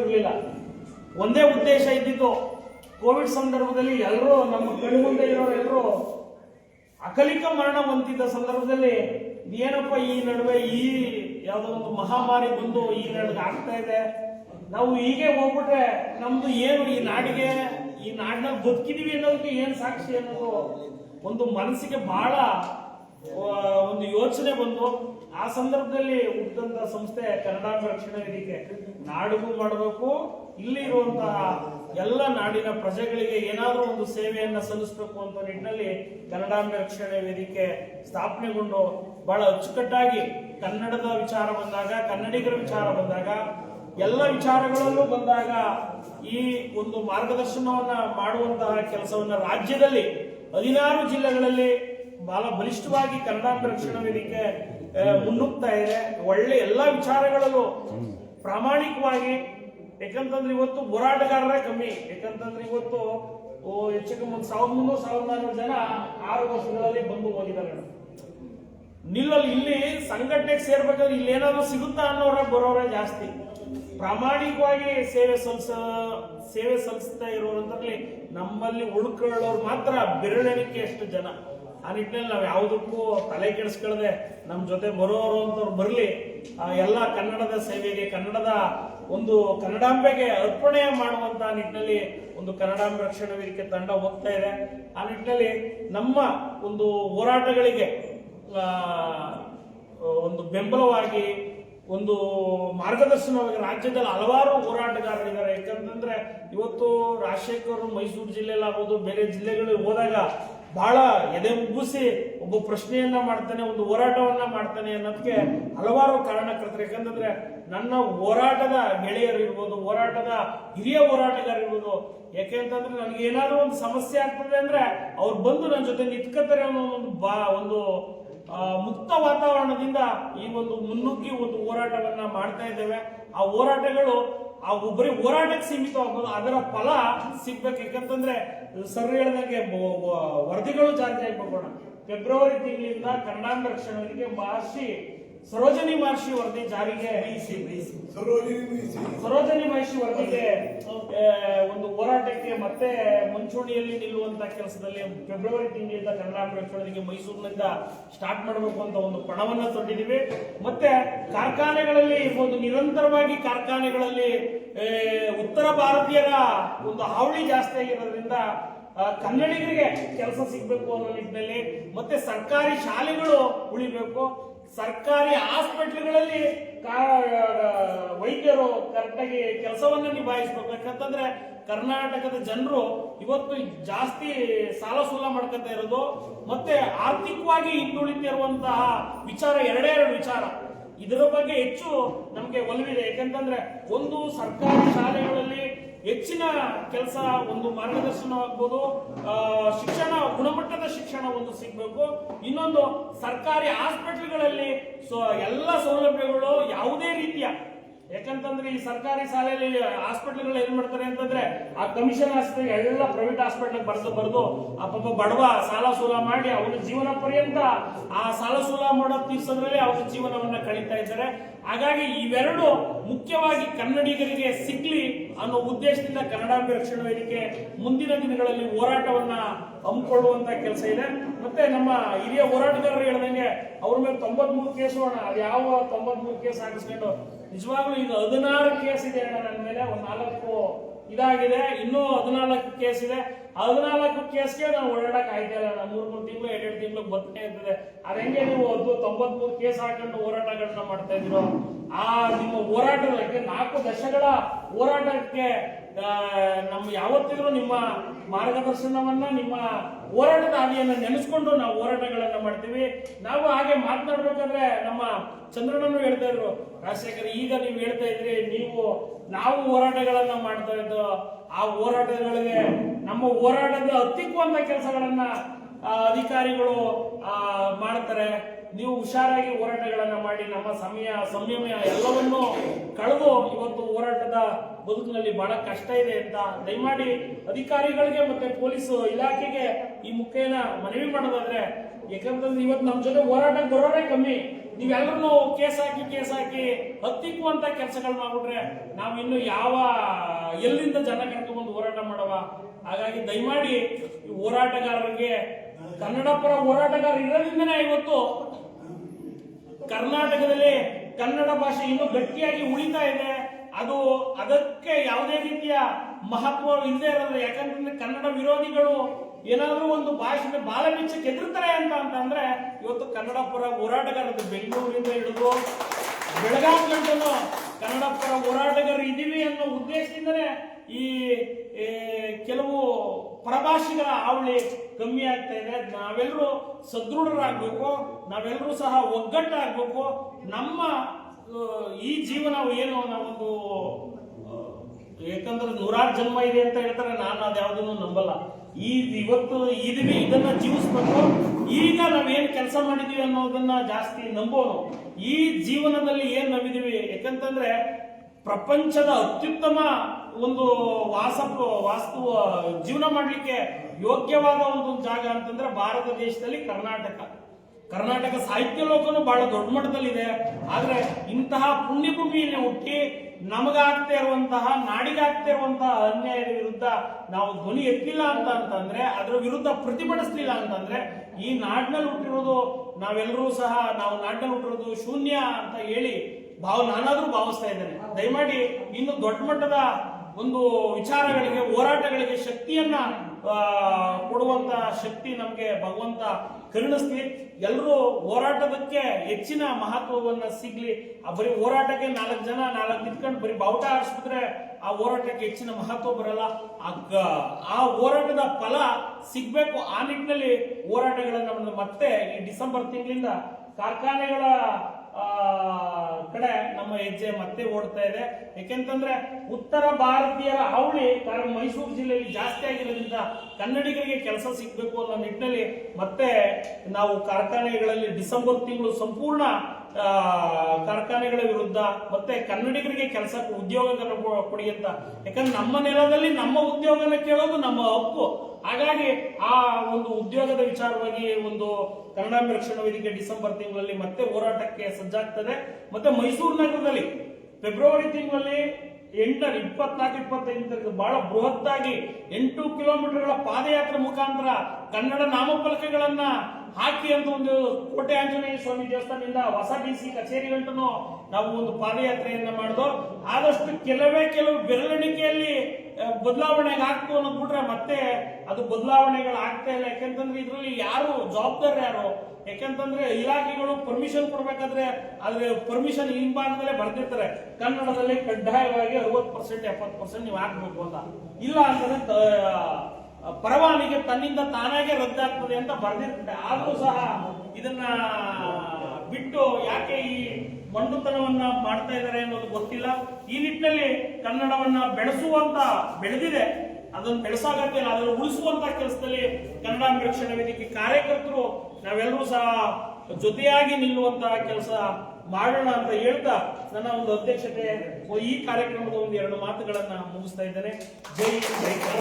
ಇರಲಿಲ್ಲ. ಒಂದೇ ಉದ್ದೇಶ ಇದ್ದಿದ್ದು ಕೋವಿಡ್ ಸಂದರ್ಭದಲ್ಲಿ ಎಲ್ಲರೂ ನಮ್ಮ ಕಣ್ಣು ಮುಂದೆ ಇರೋರೆಲ್ಲರೂ ಅಕಲಿಕ ಮರಣ ಹೊಂದಿದ್ದ ಸಂದರ್ಭದಲ್ಲಿ ಏನಪ್ಪ ಈ ನಡುವೆ ಈ ಯಾವುದೋ ಒಂದು ಮಹಾಮಾರಿ ಬಂದು ಈ ನಡುವೆ ಆಗ್ತಾ ಇದೆ. ನಾವು ಹೀಗೆ ಹೋಗ್ಬಿಟ್ರೆ ನಮ್ದು ಏನು ಈ ನಾಡಿಗೆ, ಈ ನಾಡಿನ ಬದುಕಿದೀವಿ ಅನ್ನೋದಕ್ಕೆ ಏನು ಸಾಕ್ಷಿ ಅನ್ನೋದು ಒಂದು ಮನಸ್ಸಿಗೆ ಬಹಳ ಒಂದು ಯೋಚನೆ ಬಂದು ಆ ಸಂದರ್ಭದಲ್ಲಿ ಹುಟ್ಟಂತ ಸಂಸ್ಥೆ ಕನ್ನಡ ರಕ್ಷಣಾ ವೇದಿಕೆ ನಾಡಿಗೂ ಮಾಡಬೇಕು. ಇಲ್ಲಿ ಇರುವಂತಹ ಎಲ್ಲ ನಾಡಿನ ಪ್ರಜೆಗಳಿಗೆ ಏನಾದರೂ ಒಂದು ಸೇವೆಯನ್ನ ಸಲ್ಲಿಸಬೇಕು ಅಂತ ನಿಟ್ಟಿನಲ್ಲಿ ಕನ್ನಡಾಂಬೆ ರಕ್ಷಣೆ ವೇದಿಕೆ ಸ್ಥಾಪನೆಗೊಂಡು ಬಹಳ ಅಚ್ಚುಕಟ್ಟಾಗಿ ಕನ್ನಡದ ವಿಚಾರ ಬಂದಾಗ, ಕನ್ನಡಿಗರ ವಿಚಾರ ಬಂದಾಗ, ಎಲ್ಲ ವಿಚಾರಗಳಲ್ಲೂ ಬಂದಾಗ ಈ ಒಂದು ಮಾರ್ಗದರ್ಶನವನ್ನ ಮಾಡುವಂತಹ ಕೆಲಸವನ್ನ ರಾಜ್ಯದಲ್ಲಿ ಹದಿನಾರು ಜಿಲ್ಲೆಗಳಲ್ಲಿ ಬಹಳ ಬಲಿಷ್ಠವಾಗಿ ಕನ್ನಡಾಂಬ ರಕ್ಷಣಾ ವೇದಿಕೆ ಮುನ್ನುಗ್ತಾ ಇದೆ. ಒಳ್ಳೆ ಎಲ್ಲಾ ವಿಚಾರಗಳಲ್ಲೂ ಪ್ರಾಮಾಣಿಕವಾಗಿ ಯಾಕಂತಂದ್ರೆ ಇವತ್ತು ಹೋರಾಟಗಾರರೇ ಕಮ್ಮಿ. ಯಾಕಂತಂದ್ರೆ ಇವತ್ತು ಹೆಚ್ಚು ಕಮ್ಮಿ ಒಂದು ಸಾವಿರದ ಮುನ್ನೂರು, ಸಾವಿರದ ಜನ ಆರು ವರ್ಷಗಳಲ್ಲಿ ಬಂದು ಹೋಗಿದ್ದಾರೆ ನಿಲ್ಲಲ್ಲಿ ಇಲ್ಲಿ ಸಂಘಟನೆಗೆ ಸೇರ್ಬೇಕಾದ್ರೆ ಇಲ್ಲಿ ಏನಾದ್ರು ಸಿಗುತ್ತಾ ಅನ್ನೋರ ಬರೋರೇ ಜಾಸ್ತಿ. ಪ್ರಾಮಾಣಿಕವಾಗಿ ಸೇವೆ ಸಲ್ಲಿಸ, ಸೇವೆ ಸಲ್ಲಿಸ್ತಾ ಇರೋದ್ರಲ್ಲಿ ನಮ್ಮಲ್ಲಿ ಉಳ್ಕೊಳ್ಳೋರು ಮಾತ್ರ ಬೆರಳೆಣಿಕೆ ಎಷ್ಟು ಜನ. ಆ ನಿಟ್ಟಿನಲ್ಲಿ ನಾವು ಯಾವುದಕ್ಕೂ ತಲೆ ಕೆಡಿಸ್ಕೊಳ್ಳದೆ ನಮ್ಮ ಜೊತೆ ಬರೋರು ಅಂತವ್ರು ಬರಲಿ. ಎಲ್ಲ ಕನ್ನಡದ ಸೇವೆಗೆ, ಕನ್ನಡದ ಒಂದು ಕನ್ನಡಾಂಬೆಗೆ ಅರ್ಪಣೆ ಮಾಡುವಂತ ನಿಟ್ಟಿನಲ್ಲಿ ಒಂದು ಕನ್ನಡಾಂಬೆ ರಕ್ಷಣಾ ವೇದಿಕೆ ತಂಡ ಹೋಗ್ತಾ ಇದೆ. ಆ ನಿಟ್ಟಿನಲ್ಲಿ ನಮ್ಮ ಒಂದು ಹೋರಾಟಗಳಿಗೆ ಒಂದು ಬೆಂಬಲವಾಗಿ, ಒಂದು ಮಾರ್ಗದರ್ಶನವಾಗಿ ರಾಜ್ಯದಲ್ಲಿ ಹಲವಾರು ಹೋರಾಟಗಾರರಿದ್ದಾರೆ. ಯಾಕಂತಂದ್ರೆ ಇವತ್ತು ರಾಜಶೇಖರ್ ಮೈಸೂರು ಜಿಲ್ಲೆಯಲ್ಲಾಗ್ಬೋದು, ಬೇರೆ ಜಿಲ್ಲೆಗಳಿಗೆ ಹೋದಾಗ ಬಹಳ ಎದೆ ಉಬ್ಬಿಸಿ ಒಬ್ಬ ಪ್ರಶ್ನೆಯನ್ನ ಮಾಡ್ತಾನೆ, ಒಂದು ಹೋರಾಟವನ್ನ ಮಾಡ್ತಾನೆ ಅನ್ನೋದಕ್ಕೆ ಹಲವಾರು ಕಾರಣಕರ್ತರು. ಯಾಕಂತಂದ್ರೆ ನನ್ನ ಹೋರಾಟದ ಗೆಳೆಯರು ಇರ್ಬೋದು, ಹೋರಾಟದ ಹಿರಿಯ ಹೋರಾಟಗಾರರಿರ್ಬೋದು ಯಾಕೆಂತಂದ್ರೆ ನನಗೆ ಏನಾದ್ರೂ ಒಂದು ಸಮಸ್ಯೆ ಆಗ್ತದೆ ಅಂದ್ರೆ ಅವ್ರು ಬಂದು ನನ್ನ ಜೊತೆ ನಿಂತ್ಕೋತಾರೆ ಅನ್ನೋ ಒಂದು ಬಾ, ಒಂದು ಮುಕ್ತ ವಾತಾವರಣದಿಂದ ಈ ಒಂದು ಮುನ್ನುಗ್ಗಿ ಒಂದು ಹೋರಾಟವನ್ನ ಮಾಡ್ತಾ ಇದ್ದೇವೆ. ಆ ಹೋರಾಟಗಳು, ಆ ಒಬ್ಬರಿ ಹೋರಾಟಕ್ಕೆ ಸೀಮಿತವಾಗ್ಬೋದು, ಅದರ ಫಲ ಸಿಗ್ಬೇಕು. ಯಾಕಂತಂದ್ರೆ ಸರ್ ಹೇಳ್ದಂಗೆ ವರದಿಗಳು ಜಾರಿ ಆಗ್ಬೇಕು ಫೆಬ್ರವರಿ ತಿಂಗಳಿಂದ ಕನ್ನಡಾಂಬ ರಕ್ಷಣೆಗೆ ಮಹರ್ಷಿ ಸರೋಜನಿ ಮಹರ್ಷಿ ವರದಿ ಜಾರಿಗೆ ಸರೋಜನಿ ಮಹರ್ಷಿ ವರದಿಗೆ ಒಂದು ಹೋರಾಟಕ್ಕೆ ಮತ್ತೆ ಮುಂಚೂಣಿಯಲ್ಲಿ ನಿಲ್ಲುವಂತ ಕೆಲಸದಲ್ಲಿ ಫೆಬ್ರವರಿ ತಿಂಗಳಿಂದ ಕನ್ನಡ ಮೈಸೂರಿನಿಂದ ಸ್ಟಾರ್ಟ್ ಮಾಡಬೇಕು ಅಂತ ಒಂದು ಪಣವನ್ನ ತೊಟ್ಟಿದೀವಿ ಮತ್ತೆ ಕಾರ್ಖಾನೆಗಳಲ್ಲಿ ಒಂದು ನಿರಂತರವಾಗಿ ಕಾರ್ಖಾನೆಗಳಲ್ಲಿ ಉತ್ತರ ಭಾರತೀಯರ ಒಂದು ಹಾವಳಿ ಜಾಸ್ತಿ ಆಗಿರೋದ್ರಿಂದ ಕನ್ನಡಿಗರಿಗೆ ಕೆಲಸ ಸಿಗ್ಬೇಕು ಅನ್ನೋ ನಿಟ್ಟಿನಲ್ಲಿ ಮತ್ತೆ ಸರ್ಕಾರಿ ಶಾಲೆಗಳು ಉಳಿಬೇಕು. ಸರ್ಕಾರಿ ಹಾಸ್ಪಿಟ್ಲ್ಗಳಲ್ಲಿ ವೈದ್ಯರು ಕರೆಕ್ಟಾಗಿ ಕೆಲಸವನ್ನ ನಿಭಾಯಿಸಬೇಕು. ಯಾಕಂತಂದ್ರೆ ಕರ್ನಾಟಕದ ಜನರು ಇವತ್ತು ಜಾಸ್ತಿ ಸಾಲ ಸೂಲ ಮಾಡ್ಕೊತಾ ಇರೋದು, ಮತ್ತೆ ಆರ್ಥಿಕವಾಗಿ ಹಿಂದುಳಿತಿರುವಂತಹ ವಿಚಾರ, ಎರಡೇ ಎರಡು ವಿಚಾರ. ಇದರ ಬಗ್ಗೆ ಹೆಚ್ಚು ನಮಗೆ ಒಲವಿದೆ. ಯಾಕಂತಂದ್ರೆ ಒಂದು ಸರ್ಕಾರಿ ಶಾಲೆಗಳಲ್ಲಿ ಹೆಚ್ಚಿನ ಕೆಲಸ ಒಂದು ಮಾರ್ಗದರ್ಶನ ಆಗ್ಬೋದು ಶಿಕ್ಷಣ, ಗುಣಮಟ್ಟದ ಶಿಕ್ಷಣ ಒಂದು ಸಿಗಬೇಕು. ಇನ್ನೊಂದು ಸರ್ಕಾರಿ ಹಾಸ್ಪಿಟಲ್ಗಳಲ್ಲಿ ಎಲ್ಲ ಸೌಲಭ್ಯಗಳು ಯಾವುದೇ ರೀತಿಯ ಯಾಕಂತಂದ್ರೆ ಈ ಸರ್ಕಾರಿ ಶಾಲೆಯಲ್ಲಿ ಹಾಸ್ಪಿಟಲ್ಗಳು ಏನ್ ಮಾಡ್ತಾರೆ ಅಂತಂದ್ರೆ ಆ ಕಮಿಷನ್ ಆಸ್ಪತ್ರೆ ಎಲ್ಲ ಪ್ರೈವೇಟ್ ಹಾಸ್ಪಿಟಲ್ ಬರ್ದು ಬರ್ದು ಆ ಪಾಪ ಬಡವ ಸಾಲ ಸೂಲ ಮಾಡಿ ಅವನ ಜೀವನ ಪರ್ಯಂತ ಆ ಸಾಲ ಸೂಲ ಮಾಡೋ ತೀರ್ಸೋದ್ರಲ್ಲಿ ಅವನ ಜೀವನವನ್ನ ಕಳೀತಾ ಇದ್ದಾರೆ. ಹಾಗಾಗಿ ಇವೆರಡು ಮುಖ್ಯವಾಗಿ ಕನ್ನಡಿಗರಿಗೆ ಸಿಗ್ಲಿ ಅನ್ನೋ ಉದ್ದೇಶದಿಂದ ಕನ್ನಡಾಭಿ ರಕ್ಷಣಾ ವೇದಿಕೆ ಮುಂದಿನ ದಿನಗಳಲ್ಲಿ ಹೋರಾಟವನ್ನ ಹಮ್ಮಿಕೊಳ್ಳುವಂತ ಕೆಲಸ ಇದೆ. ಮತ್ತೆ ನಮ್ಮ ಹಿರಿಯ ಹೋರಾಟಗಾರರು ಹೇಳ್ದಂಗೆ ಅವ್ರ ಮೇಲೆ ತೊಂಬತ್ಮೂರು ಕೇಸು ಅದು ಯಾವ ತೊಂಬತ್ಮೂರು ಕೇಸ್ ಹಾಕಿಸ್ಕೊಂಡು ನಿಜವಾಗ್ಲೂ ಇದು ಹದಿನಾರು ಕೇಸ್ ಇದೆ ನನ್ನ ಮೇಲೆ, ಒಂದು ನಾಲ್ಕು ಇದಾಗಿದೆ, ಇನ್ನೂ ಹದಿನಾಲ್ಕು ಕೇಸ್ ಇದೆ. ಹದಿನಾಲ್ಕು ಕೇಸ್ಗೆ ನಾವು ಓಡಾಡಕ್ ಆಯ್ತಾ ಇಲ್ಲ ನಾವು ಮೂರ್, ಮೂರು ತಿಂಗಳು, ಎರಡೆರಡು ತಿಂಗಳು ಬರ್ತಾನೆ ಇರ್ತದೆ. ಅದ್ ಹೆಂಗೆ ನೀವು ಒಂದು ತೊಂಬತ್ಮೂರು ಕೇಸ್ ಹಾಕೊಂಡು ಹೋರಾಟಗಳನ್ನ ಮಾಡ್ತಾ ಇದ್ರು ಆ ನಿಮ್ಮ ಹೋರಾಟಗಳಿಗೆ ನಾಲ್ಕು ದಶಗಳ ಹೋರಾಟಕ್ಕೆ ನಮ್ಮ ಯಾವತ್ತಿದ್ರು ನಿಮ್ಮ ಮಾರ್ಗದರ್ಶನವನ್ನ, ನಿಮ್ಮ ಹೋರಾಟದ ಹಾದಿಯನ್ನು ನೆನೆಸ್ಕೊಂಡು ನಾವು ಹೋರಾಟಗಳನ್ನ ಮಾಡ್ತೀವಿ. ನಾವು ಹಾಗೆ ಮಾತನಾಡ್ಬೇಕಾದ್ರೆ ನಮ್ಮ ಚಂದ್ರನನ್ನು ಹೇಳ್ತಾ ಇದ್ರು, ರಾಜಶೇಖರ್, ಈಗ ನೀವು ಹೇಳ್ತಾ ಇದ್ರಿ, ನೀವು, ನಾವು ಹೋರಾಟಗಳನ್ನ ಮಾಡ್ತಾ ಇದ್ದು, ಆ ಹೋರಾಟಗಳಿಗೆ, ನಮ್ಮ ಹೋರಾಟದ ಹತ್ತಿಕ್ಕುವಂತ ಕೆಲಸಗಳನ್ನ ಅಧಿಕಾರಿಗಳು ಮಾಡ್ತಾರೆ. ನೀವು ಹುಷಾರಾಗಿ ಹೋರಾಟಗಳನ್ನ ಮಾಡಿ, ನಮ್ಮ ಸಮಯ, ಸಂಯಮ ಎಲ್ಲವನ್ನೂ ಕಳೆದು ಇವತ್ತು ಹೋರಾಟದ ಬದುಕಿನಲ್ಲಿ ಬಹಳ ಕಷ್ಟ ಇದೆ ಅಂತ ದಯಮಾಡಿ ಅಧಿಕಾರಿಗಳಿಗೆ ಮತ್ತೆ ಪೊಲೀಸ್ ಇಲಾಖೆಗೆ ಈ ಮುಖೇನ ಮನವಿ ಮಾಡೋದಾದ್ರೆ ಯಾಕಂತಂದ್ರೆ ಇವತ್ತು ನಮ್ಮ ಜೊತೆ ಹೋರಾಟ ಬರೋರೇ ಕಮ್ಮಿ. ನೀವೆಲ್ಲರೂ ಕೇಸ್ ಹಾಕಿ ಕೇಸ್ ಹಾಕಿ ಹತ್ತಿಕ್ಕುವಂತ ಕೆಲಸಗಳು ಮಾಡ್ಬಿಟ್ರೆ ನಾವು ಇನ್ನು ಯಾವ, ಎಲ್ಲಿಂದ ಜನ ಕರ್ಕೊಂಡ್ಬಂದು ಹೋರಾಟ ಮಾಡವ? ಹಾಗಾಗಿ ದಯಮಾಡಿ ಹೋರಾಟಗಾರರಿಗೆ ಕನ್ನಡ ಪರ ಹೋರಾಟಗಾರ ಇರೋದ್ರಿಂದನೇ ಇವತ್ತು ಕರ್ನಾಟಕದಲ್ಲಿ ಕನ್ನಡ ಭಾಷೆ ಇನ್ನೂ ಗಟ್ಟಿಯಾಗಿ ಉಳಿತಾ ಇದೆ. ಅದು ಅದಕ್ಕೆ ಯಾವುದೇ ರೀತಿಯ ಮಹತ್ವ ಇಲ್ಲದೆ ಇರೋದು ಯಾಕಂತಂದ್ರೆ ಕನ್ನಡ ವಿರೋಧಿಗಳು ಏನಾದರೂ ಒಂದು ಭಾಷೆ ಬಾಲ ಮಿಚ್ಚ ಎದುರ್ತಾರೆ ಅಂತ ಅಂತಂದ್ರೆ ಇವತ್ತು ಕನ್ನಡ ಪರ ಹೋರಾಟಗಾರರು ಬೆಂಗಳೂರಿಂದ ಹಿಡಿದು ಬೆಳಗಾವಿ ಗಂಟಲು ಕನ್ನಡ ಪರ ಹೋರಾಟಗಾರರು ಇದೀವಿ ಅನ್ನೋ ಉದ್ದೇಶದಿಂದನೇ ಈ ಕೆಲವು ಪರಭಾಷೆಗಳ ಹಾವಳಿ ಕಮ್ಮಿ ಆಗ್ತಾ ಇದೆ. ನಾವೆಲ್ಲರೂ ಸದೃಢರಾಗಬೇಕು ನಾವೆಲ್ಲರೂ ಸಹ ಒಗ್ಗಟ್ಟಾಗಬೇಕು. ನಮ್ಮ ಈ ಜೀವನ ಏನು ನಾವೊಂದು ಯಾಕಂದ್ರೆ ನೂರಾರು ಜನ್ಮ ಇದೆ ಅಂತ ಹೇಳ್ತಾರೆ. ನಾನು ಅದ್ಯಾವುದನ್ನು ನಂಬಲ್ಲ. ಈ ಇವತ್ತು ಇದೀವಿ, ಇದನ್ನ ಜೀವಿಸ್ಬೇಕು. ಈಗ ನಾವೇನ್ ಕೆಲಸ ಮಾಡಿದೀವಿ ಅನ್ನೋದನ್ನ ಜಾಸ್ತಿ ನಂಬೋನು ಈ ಜೀವನದಲ್ಲಿ ಏನ್ ನಂಬಿದೀವಿ ಯಾಕಂತಂದ್ರೆ ಪ್ರಪಂಚದ ಅತ್ಯುತ್ತಮ ಒಂದು ವಾಸ ವಾಸ್ತು, ಜೀವನ ಮಾಡಲಿಕ್ಕೆ ಯೋಗ್ಯವಾದ ಒಂದು ಜಾಗ ಅಂತಂದ್ರೆ ಭಾರತ ದೇಶದಲ್ಲಿ ಕರ್ನಾಟಕ. ಕರ್ನಾಟಕ ಸಾಹಿತ್ಯ ಲೋಕನು ಬಹಳ ದೊಡ್ಡ ಮಟ್ಟದಲ್ಲಿದೆ. ಆದ್ರೆ ಇಂತಹ ಪುಣ್ಯಭೂಮಿಯಲ್ಲಿ ಹುಟ್ಟಿ ನಮಗಾಗ್ತಾ ಇರುವಂತಹ, ನಾಡಿಗಾಗ್ತಾ ಇರುವಂತಹ ಅನ್ಯಾಯದ ವಿರುದ್ಧ ನಾವು ಧ್ವನಿ ಎತ್ತಿಲ್ಲ ಅಂತ ಅಂತಂದ್ರೆ, ಅದರ ವಿರುದ್ಧ ಪ್ರತಿಭಟಿಸ್ಲಿಲ್ಲ ಅಂತಂದ್ರೆ, ಈ ನಾಡಿನಲ್ಲಿ ಹುಟ್ಟಿರೋದು ನಾವೆಲ್ಲರೂ ಸಹ ನಾವು ನಾಡಿನಲ್ಲಿ ಹುಟ್ಟಿರೋದು ಶೂನ್ಯ ಅಂತ ಹೇಳಿ ಭಾವ ನಾನಾದ್ರೂ ಭಾವಿಸ್ತಾ ಇದ್ದೇನೆ. ದಯಮಾಡಿ ಇನ್ನು ದೊಡ್ಡ ಮಟ್ಟದ ಒಂದು ವಿಚಾರಗಳಿಗೆ, ಹೋರಾಟಗಳಿಗೆ ಶಕ್ತಿಯನ್ನ ಕೊಡುವಂತ ಶಕ್ತಿ ನಮಗೆ ಭಗವಂತ ಕರುಣಿಸ್ಲಿ. ಎಲ್ಲರೂ ಹೋರಾಟದಕ್ಕೆ ಹೆಚ್ಚಿನ ಮಹತ್ವವನ್ನ ಸಿಗ್ಲಿ. ಆ, ಬರೀ ಹೋರಾಟಕ್ಕೆ ನಾಲ್ಕು ಜನ, ನಾಲ್ಕು ನಿಂತ್ಕೊಂಡು ಬರೀ ಬಾವುಟ ಆರಿಸ್ಬಿಟ್ರೆ ಆ ಹೋರಾಟಕ್ಕೆ ಹೆಚ್ಚಿನ ಮಹತ್ವ ಬರಲ್ಲ. ಆ ಹೋರಾಟದ ಫಲ ಸಿಗ್ಬೇಕು ಆ ನಿಟ್ಟಿನಲ್ಲಿ ಹೋರಾಟಗಳನ್ನ ಮತ್ತೆ ಈ ಡಿಸೆಂಬರ್ ತಿಂಗಳಿಂದ ಕಾರ್ಖಾನೆಗಳ ಕಡೆ ನಮ್ಮ ಹೆಜ್ಜೆ ಮತ್ತೆ ಓಡ್ತಾ ಇದೆ. ಯಾಕೆಂತಂದ್ರೆ ಉತ್ತರ ಭಾರತೀಯರ ಹಾವಳಿ ಕಾರಣ ಮೈಸೂರು ಜಿಲ್ಲೆಯಲ್ಲಿ ಜಾಸ್ತಿ ಆಗಿರೋದ್ರಿಂದ ಕನ್ನಡಿಗರಿಗೆ ಕೆಲಸ ಸಿಗ್ಬೇಕು ಅನ್ನೋ ನಿಟ್ಟಿನಲ್ಲಿ ಮತ್ತೆ ನಾವು ಕಾರ್ಖಾನೆಗಳಲ್ಲಿ ಡಿಸೆಂಬರ್ ತಿಂಗಳು ಸಂಪೂರ್ಣ ಕಾರ್ಖಾನೆಗಳ ವಿರುದ್ಧ ಮತ್ತೆ ಕನ್ನಡಿಗರಿಗೆ ಕೆಲಸ ಉದ್ಯೋಗವನ್ನು ಕೊ- ಕೊಡಿ ಅಂತ ಯಾಕಂದ್ರೆ ನಮ್ಮ ನೆಲದಲ್ಲಿ ನಮ್ಮ ಉದ್ಯೋಗನ ಕೇಳೋದು ನಮ್ಮ ಹಕ್ಕು. ಹಾಗಾಗಿ ಆ ಒಂದು ಉದ್ಯೋಗದ ವಿಚಾರವಾಗಿ ಒಂದು ಕನ್ನಡ ರಕ್ಷಣಾ ವೇದಿಕೆ ಡಿಸೆಂಬರ್ ತಿಂಗಳಲ್ಲಿ ಮತ್ತೆ ಹೋರಾಟಕ್ಕೆ ಸಜ್ಜಾಗ್ತದೆ. ಮತ್ತೆ ಮೈಸೂರು ನಗರದಲ್ಲಿ ಫೆಬ್ರವರಿ ತಿಂಗಳಲ್ಲಿ ಎಂಟರ, ಇಪ್ಪತ್ನಾಲ್ಕು ಇಪ್ಪತ್ತೈದು ಬಹಳ ಬೃಹತ್ತಾಗಿ ಎಂಟು ಕಿಲೋಮೀಟರ್ಗಳ ಪಾದಯಾತ್ರೆ ಮುಖಾಂತರ ಕನ್ನಡ ನಾಮಫಲಕಗಳನ್ನ ಹಾಕಿ ಅಂತ ಒಂದು ಕೋಟೆ ಆಂಜನೇಯ ಸ್ವಾಮಿ ದೇವಸ್ಥಾನದಿಂದ ಹೊಸ ಡಿ ಸಿ ಕಚೇರಿ ನಾವು ಒಂದು ಪಾದಯಾತ್ರೆಯನ್ನ ಮಾಡ್ದೋ, ಆದಷ್ಟು ಕೆಲವೇ ಕೆಲವು ಬೆರಳೆಣಿಕೆಯಲ್ಲಿ ಬದಲಾವಣೆ ಆಗ್ತು ಅನ್ನೋದು ಬಿಟ್ರೆ ಮತ್ತೆ ಅದು ಬದಲಾವಣೆಗಳು ಆಗ್ತಾ ಇಲ್ಲ. ಯಾಕಂತಂದ್ರೆ ಇದರಲ್ಲಿ ಯಾರು ಜವಾಬ್ದಾರಿ ಯಾರು? ಯಾಕಂತಂದ್ರೆ ಇಲಾಖೆಗಳು ಪರ್ಮಿಷನ್ ಕೊಡ್ಬೇಕಾದ್ರೆ ಅದ್ರ ಪರ್ಮಿಷನ್ ಹಿಂಭಾಗದಲ್ಲೇ ಬರ್ತಿರ್ತಾರೆ ಕನ್ನಡದಲ್ಲಿ ಕಡ್ಡಾಯವಾಗಿ ಅರವತ್ತು ಪರ್ಸೆಂಟ್ ಎಪ್ಪತ್ತು ಪರ್ಸೆಂಟ್ ನೀವು ಹಾಕ್ಬೇಕು ಅಂತ. ಇಲ್ಲ ಅಂತಂದ್ರೆ ಪರವಾನಿಗೆ ತನ್ನಿಂದ ತಾನಾಗೆ ರದ್ದಾಗ್ತದೆ ಅಂತ ಬರೆದಿರ್ತದೆ. ಆದರೂ ಸಹ ಇದನ್ನ ಬಿಟ್ಟು ಯಾಕೆ ಈ ಮಂಡುತನವನ್ನ ಮಾಡ್ತಾ ಇದ್ದಾರೆ ಅನ್ನೋದು ಗೊತ್ತಿಲ್ಲ. ಈ ನಿಟ್ಟಿನಲ್ಲಿ ಕನ್ನಡವನ್ನ ಬೆಳೆಸುವಂತ ಬೆಳೆದಿದೆ. ಅದನ್ನು ಬೆಳೆಸಾಗತ್ತೆ ಅದನ್ನು ಉಳಿಸುವಂತ ಕೆಲಸದಲ್ಲಿ ಕನ್ನಡ ರಕ್ಷಣಾ ವೇದಿಕೆ ಕಾರ್ಯಕರ್ತರು ನಾವೆಲ್ಲರೂ ಸಹ ಜೊತೆಯಾಗಿ ನಿಲ್ಲುವಂತ ಕೆಲಸ ಮಾಡೋಣ ಅಂತ ಹೇಳ್ತಾ ನನ್ನ ಒಂದು ಅಧ್ಯಕ್ಷತೆ ಈ ಕಾರ್ಯಕ್ರಮದ ಒಂದು ಎರಡು ಮಾತುಗಳನ್ನ ಮುಗಿಸ್ತಾ ಇದ್ದೇನೆ. ಜೈ ಜೈ.